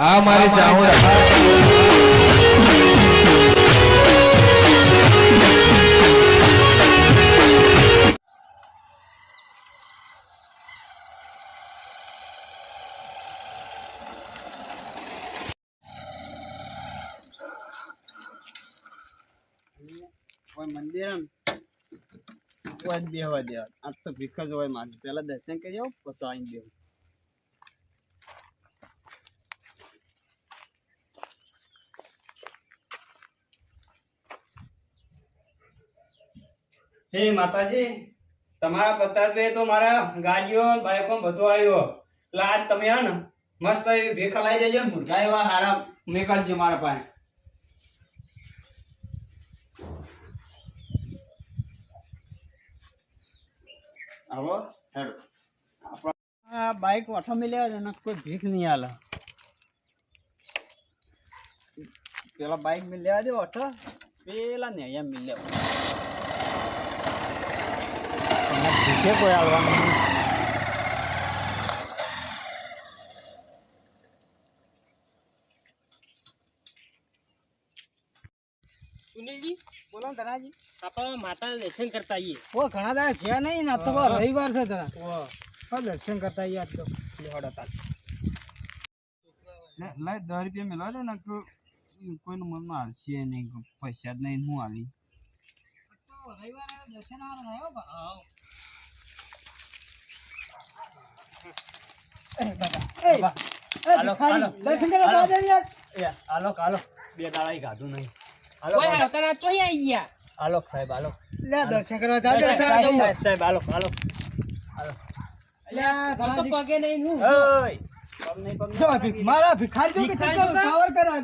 હા મારે જાઉં કોઈ મંદિર કોઈ બેહવા દેવા આજ તો ભીખ જ હોય મારે. પેલા દર્શન કરી આવો પછી આવીને બેહું. હે માતાજી, તમારા પત્તા તો મારા ગાડીઓ, બાઈકો બધું આવ્યો એટલે આજ તમે હે ને મસ્ત એવી ભીખ લાવી દેજો મુરઘા એવા હારા મેકલજો મારા પાસે. આવો, હેડો. આ બાઈક વાઠા મિલ્યા છે ને કોઈ ભીખ નહીં આલે પેલા બાઈક મિલ્યા દે વાઠા પેલા ને અહીંયા મિલ્યા ભીખે કોઈ આલવાનું નહીં. સુનિલજી? બોલો ધનાજી. આપણે માતાના દર્શન કરતા આવીએ. ઓ ઘણા દાડા છે નહીં ના તો રવિવાર છે ધના હા દર્શન કરતા આવીએ આજ તો. લેવાડો તાર. લે દસ રૂપિયા મેળવા દે ને કોઈનું મનમાં હાલશે નહીં પૈસા જ નહીં હું હાલી. હાલો, હાલો. એ, હાલો આલોક બે દાડા ગાધું નહીં. આલોક સાહેબ આલોક લે દર્શન કરવા સાહેબ, જાજે સાહેબ, સાહેબ, સાહેબ, હાલો હાલો. હાલો. મને તો પગે નહીં હું. ઓય પગ નહીં, પગ નહીં. જો ભીખ મારા ભિખારી જો કે ભિખારી ચચો જો પાવર કરા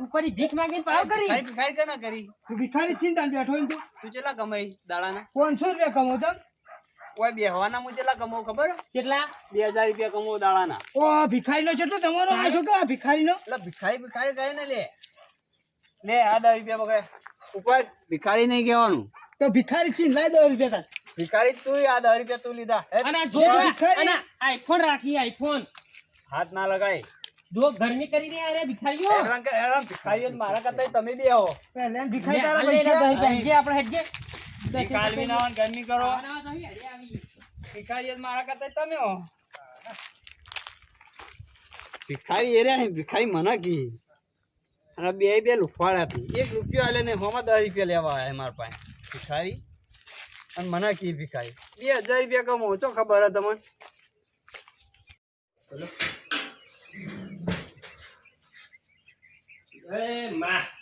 ઉપર ભીખ માંગીને પાવ કરી. ભિખારી- ભિખારી કરી. તું ભિખારી ચિંતા બેઠો તું. તું કમાઈ દાડાના? પાંચસો રૂપિયા કમો છો ઓય બેહવાના હું કેટલા કમાવ ખબર? કેટલા? બે હજાર રૂપિયા કમાવ દાડાના. ઓ ભિખારી નો કેટલો તમારો આ છો કે આ ભિખારી નો એટલે ભિખારી ભિખારી કહે ને લે. લે આ દસ રૂપિયા પકડે. ઉપર ભિખારી નહીં કહેવાનું. તો ભિખારી છીન લાઈ દો રૂપિયા તાર. ભિખારી તું આ દસ રૂપિયા તું લીધા. અને જો ભિખારી. અને આઈફોન રાખી આઈફોન હાથ ના લગાય. જો ગરમી કરી રહ્યા અરે ભિખારીઓ. હેરાન કર- હેરાન. ભિખારીઓ મારા કરતા તમે બી આવો ભિખારી તારા પૈસા. આપણે હેડજે. ભિખારી બી ના હોય ગરમી કરો. આવા. આવી. ને મારા કરતા તમે હો. ભિખારી એરે ભિખારી મને કી અને બે બે લુફાડ્યા હતી. એક રૂપિયો આલે ને હોમાં દસ રૂપિયા લેવા આવ્યા મારા પાસે. ભિખારી અને મને કી ભિખારી. બે હજાર રૂપિયા કમાવો તો ખબર હે તમને? એ માં.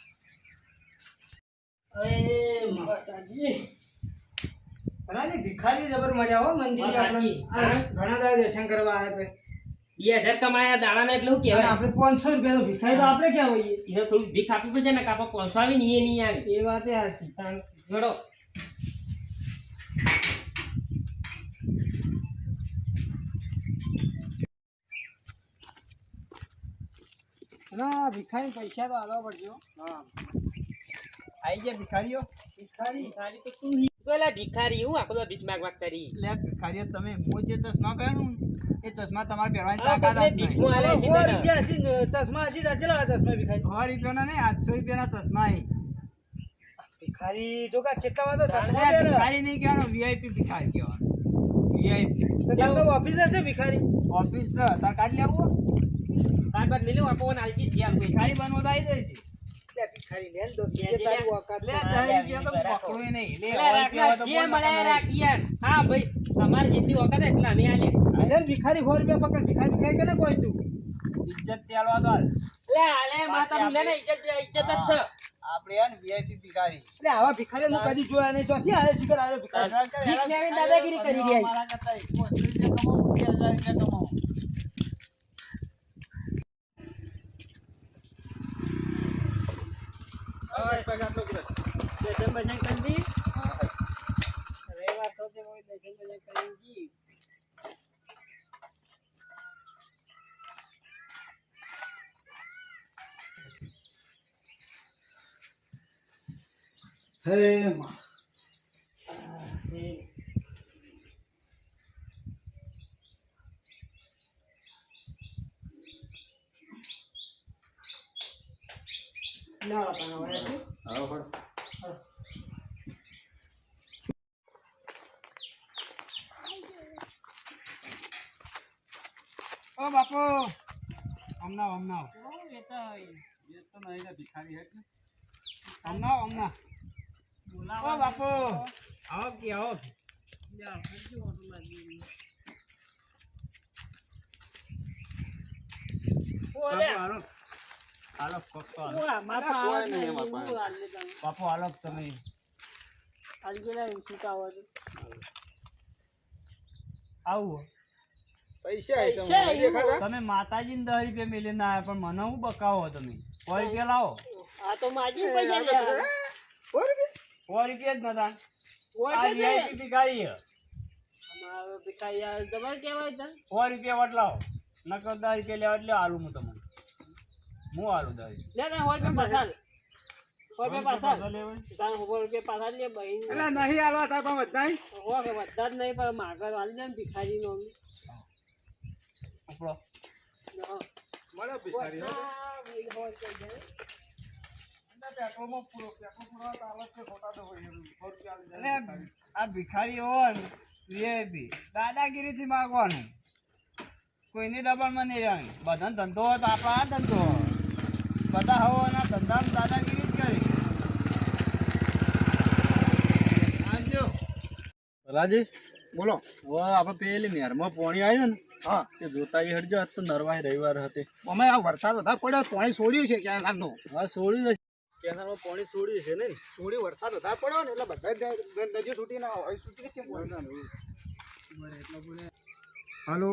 માતાજી. ઘણા ભિખારી જબર મળ્યા હો મંદિરે આપણે. ઘણા દાડા દર્શન કરવા આવ્યા બે હજાર કમાયા દાડાના એટલે તો કહેવાય? આપણે પાંચસો રૂપિયા તો ભિખારી તો આપણે ક્યાં હોઈએ? એને થોડું ભીખ આપવી પડશે ને કાપા પહોંચવા આવી ને એ નહીં આવે. એ વાત સાચી. જોડો. ના ભિખારી પૈસા તો આલવા પડજો હો. હા આઈ ગયા ભિખારીઓ? ભિખારી. ભિખારી તો તું પેલા ભિખારી હું આખો માગ માગ કરી. લે ભિખારીઓ તમે હું જે ચશ્મા પહેરું એ ચશ્મા તમારે પહેરવાની તાકાત બદલે જ નહીં આલે છે રૂપિયા હશે ચશ્મા ચશ્મા ભિખારી? સો રૂપિયાના નહીં આઠસો રૂપિયાના ચશ્મા એ. ભિખારી જો કા વાતો ચશ્મા લે, પહેરે. ભિખારી નહીં કહેવાનું વીઆઈપી ભિખારી કહેવાનું. વીઆઈપી તો તાર તો ઓફિસ હશે ભિખારી? ઓફિસ તાર કાઢ લેવું ત્યાર બાદ લઈ લેવું આપણને આલજી જ આપે. ભિખારી બનવો તો આવી લે ભિખારી લે ને રૂપિયા તારી ઓકાત લે છે. દસ રૂપિયા તો પકડું નહીં લે પેલા સો રૂપિયા હોય તો જે મળે એ નકર રાખ યાર. હા ભાઈ તમારે જેટલી ઓકાત એટલા અમે આલ્યા લે ભિખારી રૂપિયા પકડ ભિખારી ભિખારી કેને કોઈ તું ઇજ્જત ચાલવા દો લે આલે માતાનું લે ને ઇજ્જત ઇજ્જત જ છે આપણે વીઆઈપી ભિખારી એટલે આવા ભિખારી હું કદી જોયા નહીં ચોથી આવે શિખર ભિખારી ભીખ દાદાગીરી કરી મારા કરતા રૂપિયા કમાવું, બે હજાર રૂપિયા કમાવું. દર્શન બર્શન કરી દી. રવિવાર તો તે કોઈ દર્શન બર્શન કરીને જી. હે માં. ના પણ હવે શું? ઓ બાપુ હમણાં હમણાં વેચા હોય. એ તો નહીં ભિખારી હે હમણાં હમણાં બાપુ આવો કે આવો લ્યા, કરજો ઓટોમાં જઈને. ઓ, બાપુ લ્યા. હાલો હાલો કોક તો હાલો. ઓ, આમાં અલા, પાવ કોઈ નહીં નહીં, એમાં હું હાલ લેતા આવું. બાપુ આલોક તમે. આવું પૈસા? તમે માતાજીને દસ રૂપિયા મેલીને આવ્યા પણ મને હું બકાવો તમે સો રૂપિયા લાવો આ તો માજી પૈસા. સો રૂપિયા? જ નતા આ. VIP ભિખારી હે. ભિખારી જબર કહેવાય સો રૂપિયા વટ નકર દસ રૂપિયા લેવા એટલે હાલું હું તમને હું હાલું દસ રૂપિયા લે ને પણ રૂપિયા હોય લે. પાછા પાછા તારે રૂપિયા પાછા લે બહીન. એટલે નહીં હાલવા તા પણ બધાય? હો કે બધા જ નહીં પણ માગર હાલ દે ને ભિખારી નો આપણો મળે ભિખારી, હો. આ ભિખારી હોય દાદાગીરી થી દાદાગીરીથી માગવાનું. કોઈની દબાણમાં નહીં રહેવાનું. બધાનો ધંધો હોય તો આપણો આ ધંધો હોય. બધા હવાના ધંધામાં દાદાગીરી જ કરી. રાજી? બોલો. હવે આપણે પેલી નેરમાં પાણી આવ્યું ને હા. તે જોતા એ હટજો આજ તો નરવાઈ રવિવાર હતી. અમે આ વરસાદ વધારે પડ્યો પાણી છોડ્યું છે ક્યાં નાનું હા છોડ્યું ને કેનાલમાં પાણી છોડ્યું છે ને? છોડ્યું વરસાદ વધારે પડ્યો ને એટલે બધા નદી છૂટીને હવે છૂટી છે હલો.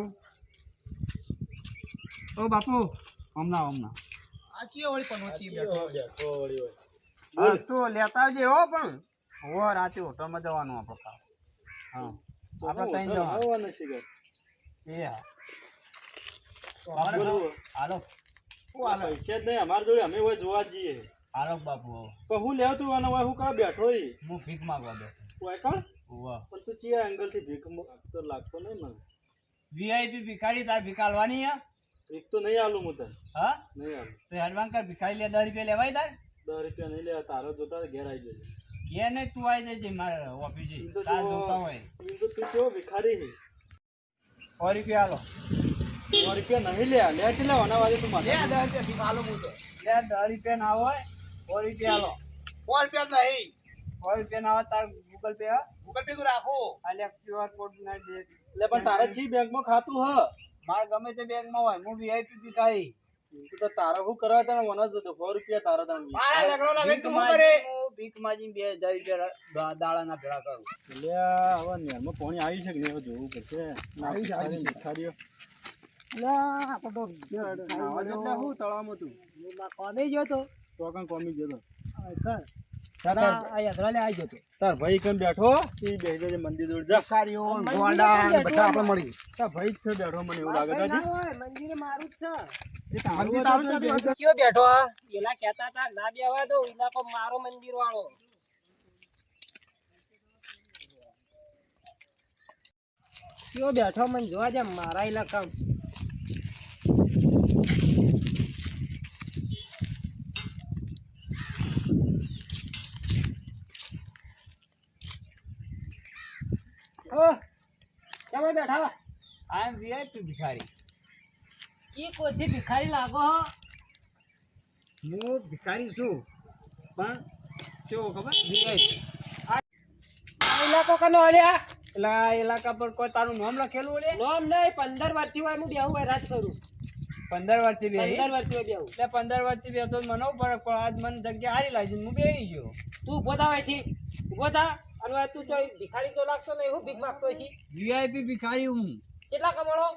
ઓ બાપુ હમણાં હમણાં. ચીયો વળી પનોતી બેઠો. બેઠો વળી હોય. હા તો લેતા આવજે હો પણ. હો રાતે હોટલમાં જવાનું આપણે કાલ. હા આપણે ત્રણ જવાનું. આવવાનું છે ઘર. એ હા. હાલો. પૈસા જ નહીં અમારા જોડે અમે હોય જોવા જઈએ. હાલો બાપુ. પણ હું લેવ તું અને હું કા બેઠો હું ભીખ માંગવા બેઠો. હોય કોણ વાહ પણ તું ચિયા એંગલથી ભીખ તો લાગતો નહીં મને. વીઆઈપી ભિખારી તાર ભીખ આલવાની ભીખ તો નહીં આલું હું તને. હા? નહીં આલું. તો હેડવાન કર ભિખારી લે દસ રૂપિયા લેવાય તાર? દસ રૂપિયા નહીં લેવા તારો જોતા ઘેર આવી જજે. ઘેર નહીં તું આવી જજે મારે ઓફિસે. તાર જોતા હોય. તો તું કેવો ભિખારી નહીં સો રૂપિયા આલો. સો રૂપિયા નહીં લે લે એટલે વાના વાગે તું મારે લે દસ રૂપિયા આલો હું તો. લે દસ રૂપિયા ના હોય સો રૂપિયા આલો. સો રૂપિયા નહીં. સો રૂપિયા ના હોય તાર ગૂગલ પે હા? ગૂગલ પે તું રાખો. આલે ક્યુઆર કોડ ના દે. એટલે પણ તારે છી બેંકમાં ખાતું હ. મારે ગમે તે બેંકમાં હોય હું વીઆઈપી ભિખારી તું તો તારા હું કરવા તને મને જ સો રૂપિયા તારા લાગે ભીખ તું શું કરે? માજી માજી બે હજાર રૂપિયા દાડાના ભેળા કરું. એટલે હવે નેરમાં કોણી આવી છે કે નહીં જોવું પડશે. આવી છે, આવી છે. ભિખારીઓ લા, આ તો નાવા દે એટલે હું તળાવમાં તું. કોને ગયો તો તો કોમી ગયો તો. તાર આ યાત્રા લે આવી જતો તાર ભાઈ કેમ બેઠો? એ બેસી જજે મંદિર જોડે જા. ભિખારીઓ, ગોંડા બધા આપણે મળી. તાર ભાઈ છે બેઠો મને એવું લાગે છે મંદિર મારું જ એ મંદિર તારું તો જ બેસી છે કયો બેઠો એલા કહેતા હતા ના બેવા દો ઇલાકો મારો મંદિર વાળો કયો બેઠો મને જોવા દે મારા ઇલાકા ઓ કેમ આઈ એમ વીઆઈપી ભિખારી. ઈ કોથી ભિખારી લાગો હો? હું ભિખારી છું પણ કેવો ખબર? વીઆઈપી ઇલાકો કનો ઓલ્યા એટલે આ ઇલાકા પર કોઈ તારું નામ લખેલું ઓલે નામ નહીં પંદર વર્ષથી હોય હું બેહું ભાઈ રાજ કરું. પંદર વર્ષથી બે પંદર વર્ષથી બેહું. એટલે પંદર વર્ષથી બે તો મને ફરક પડે? આજ મને જગ્યા સારી લાગી હું બેહી ગયો. તું ગોતા થા અહીંથી. ઊભો થા. અને તું જો ભિખારી તો લાગતો નહીં હું ભીખ માંગતો છી વીઆઈપી ભિખારી હું. કેટલા કમાણો?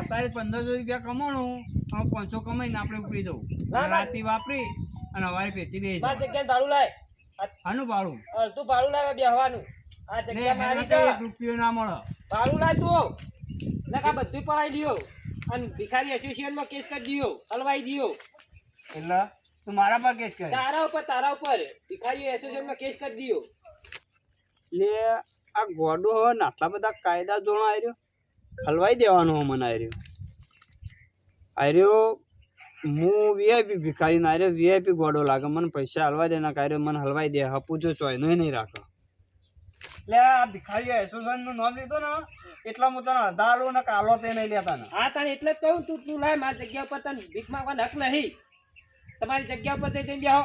અત્યારે પંદરસો રૂપિયા કમાણું હું. પાંચસો કમાઈને આપણે ઉપડી દઉં. ના, ના. રાતી વાપરી અને હવારે પેથી બે બાર જગ્યાએ ભાડું લાય. આનું ભાડું? તું ભાડું લાવે બેહવાનું. આ જગ્યા મારી છે એક રૂપિયો ના મળે. ભાડું લાય તું નકા બધું પડાઈ દિયો અને ભિખારી એસોસિએશનમાં કેસ કરી દિયો. હલવાઈ દિયો. એટલે તું મારા પર કેસ કરે તારા ઉપર તારા ઉપર. ભિખારી એસોસિએશનમાં કેસ કરી દિયો. લે આ ગોડો હવે આટલા બધા કાયદા જોણો આવ્યો હલવાઈ દેવાનો મન આવ્યો આવ્યો હું વીઆઈપી ભિખારી ના રે વીઆઈપી ગોડો લાગે. મને પૈસા હલવા દે ના કાર્યો મને હલવાઈ દે. હપુ જો ચોય નહીં રાખો. એટલે આ ભિખારી એસોસિએશનનું નામ લીધો ને એટલા હું તને અધારો ને કાલો તે નહીં લેતા ને. હા તને એટલે જ કહું તું તું લાય મારી જગ્યા ઉપર તને ભીખ માંગવાનો હક નહીં. તમારી જગ્યા ઉપર જઈ જઈને બેહો.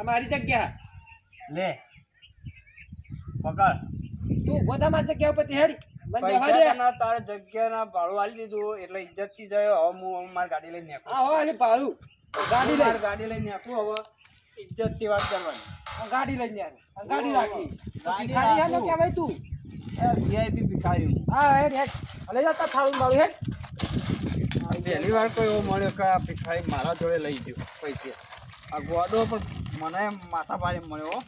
અમારી જગ્યા. લે પકડ તું ગોદામાં જગ્યા ઉપર હેડી? મને પૈસા તારે જગ્યા ના ભાડું આલી દીધું એટલે ઇજ્જતથી જાય. હવે હું મારી ગાડી લઈને નીકળું. હા અને ભાડું. ગાડી લઈ. ગાડી લઈને નીકળું હવે. ઇજ્જતથી વાત કરવાની. ગાડી લઈને યાર ગાડી રાખી. ગાડી ભિખારી આનો. કહેવાય તું? વીઆઈપી ભિખારી હા હેડ હેડ. ભલે જા થાળું મારું હેડ. પહેલી વાર કોઈ એવો મળ્યો કે આ ભિખારી મારા જોડે લઈ ગયો પૈસા. આ ગોડો પણ મને માથા ભારે મળ્યો હો.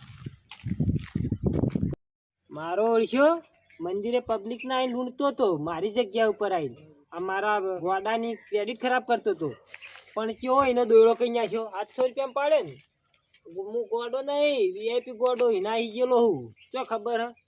મારો ઓળખ્યો? મંદિરે પબ્લિક ના આઈને લૂંટતો તો, મારી જગ્યા ઉપર આવીને આ મારા ગોડાની ક્રેડિટ ખરાબ કરતો હતો પણ કેવો એનો દોયડો કઈ નાખ્યો આઠસો રૂપિયા પાડે ને. હું ગોડો નહીં વીઆઈપી ગોડો, એના આવી ગયેલો હું. શું ખબર હ?